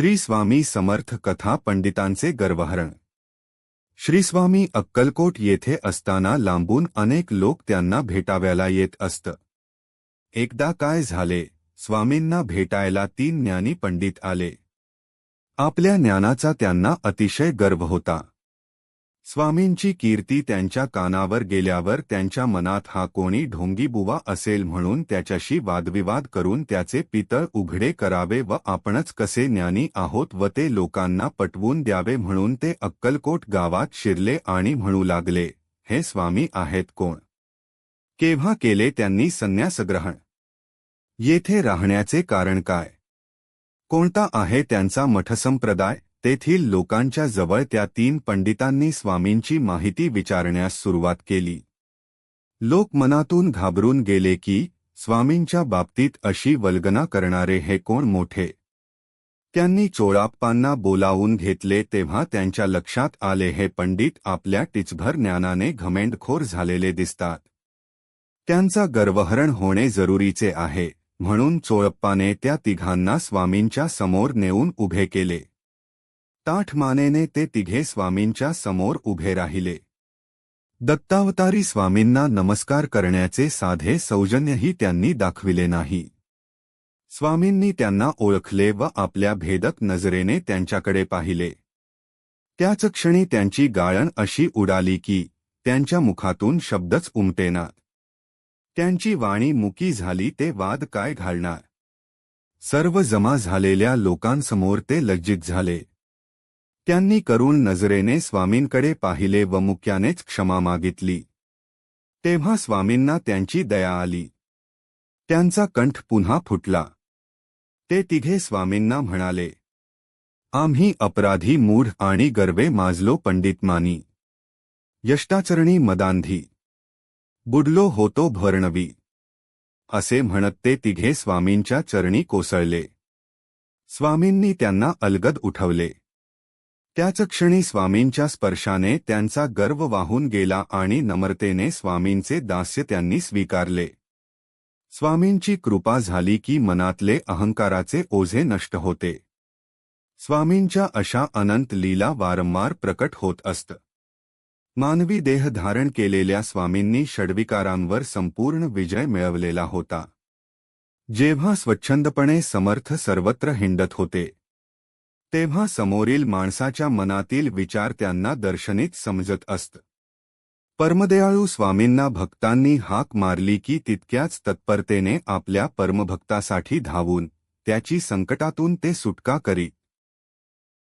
श्री स्वामी समर्थ कथा पंडितांचे गर्वहरण. श्री स्वामी अक्कलकोट येथे असताना लांबून अनेक लोक त्यांना भेटाव्याला येत असत. एकदा काय झाले? स्वामींना भेटायला तीन ज्ञानी पंडित आले. आपल्या ज्ञानाचा त्यांना अतिशय गर्व होता. स्वामींची कीर्ती त्यांच्या कानावर गेल्यावर त्यांच्या मनात हा कोणी ढोंगीबुवा असेल म्हणून त्याच्याशी वादविवाद करून त्याचे पितळ उघडे करावे व आपणच कसे ज्ञानी आहोत व ते लोकांना पटवून द्यावे म्हणून ते अक्कलकोट गावात शिरले आणि म्हणू लागले हे स्वामी आहेत कोण? केव्हा केले त्यांनी संन्यासग्रहण? येथे राहण्याचे कारण काय? कोणता आहे त्यांचा मठसंप्रदाय? तेथील लोकांच्या जवळ त्या तीन पंडितांनी स्वामींची माहिती विचारण्यास सुरुवात केली. लोक मनातून घाबरून गेले की स्वामींच्या बाबतीत अशी वल्गना करणारे हे कोण मोठे? त्यांनी चोळाप्पांना बोलावून घेतले तेव्हा त्यांच्या लक्षात आले हे पंडित आपल्या टिचभर ज्ञानाने घमेंडखोर झालेले दिसतात. त्यांचा गर्वहरण होणे जरुरीचे आहे म्हणून चोळप्पाने त्या तिघांना स्वामींच्या समोर नेऊन उभे केले. ताठ मानेने ते तिघे स्वामींच्या समोर उभे राहिले. दत्तावतारी स्वामींना नमस्कार करण्याचे साधे सौजन्यही त्यांनी दाखविले नाही. स्वामींनी त्यांना ओळखले व आपल्या भेदक नजरेने त्यांच्याकडे पाहिले. त्याच क्षणी त्यांची गाळण अशी उडाली की त्यांच्या मुखातून शब्दच उमटेना. त्यांची वाणी मुकी झाली ते वाद काय घालणार? सर्व जमा झालेल्या लोकांसमोर ते लज्जित झाले. त्यांनी करून नजरेने स्वामींकडे पाहिले व मुक्यानेच क्षमा मागितली. तेव्हा स्वामींना त्यांची दया आली. त्यांचा कंठ पुन्हा फुटला. ते तिघे स्वामींना म्हणाले आम्ही अपराधी मूढ आणि गर्वे माजलो पंडित मानी यष्टाचरणी मदांधी बुडलो होतो भरणवी. असे म्हणत ते तिघे स्वामींच्या चरणी कोसळले. स्वामींनी त्यांना अलगद उठवले. त्याच क्षणी स्वामींच्या स्पर्शाने त्यांचा गर्व वाहून गेला आणि नम्रतेने स्वामींचे दास्य त्यांनी स्वीकारले. स्वामींची कृपा झाली की मनातले अहंकाराचे ओझे नष्ट होते. स्वामींच्या अशा अनंत लीला वारंवार प्रकट होत असत. मानवी देह धारण केलेल्या स्वामींनी षडविकारांवर संपूर्ण विजय मिळवलेला होता. जेव्हा स्वच्छंदपणे समर्थ सर्वत्र हिंडत होते तेव्हा समोरील माणसाच्या मनातील विचार त्यांना दर्शनीत समजत असत. परमदयाळू स्वामींना भक्तांनी हाक मारली की तितक्याच तत्परतेने आपल्या परमभक्तासाठी धावून त्याची संकटातून ते सुटका करीत.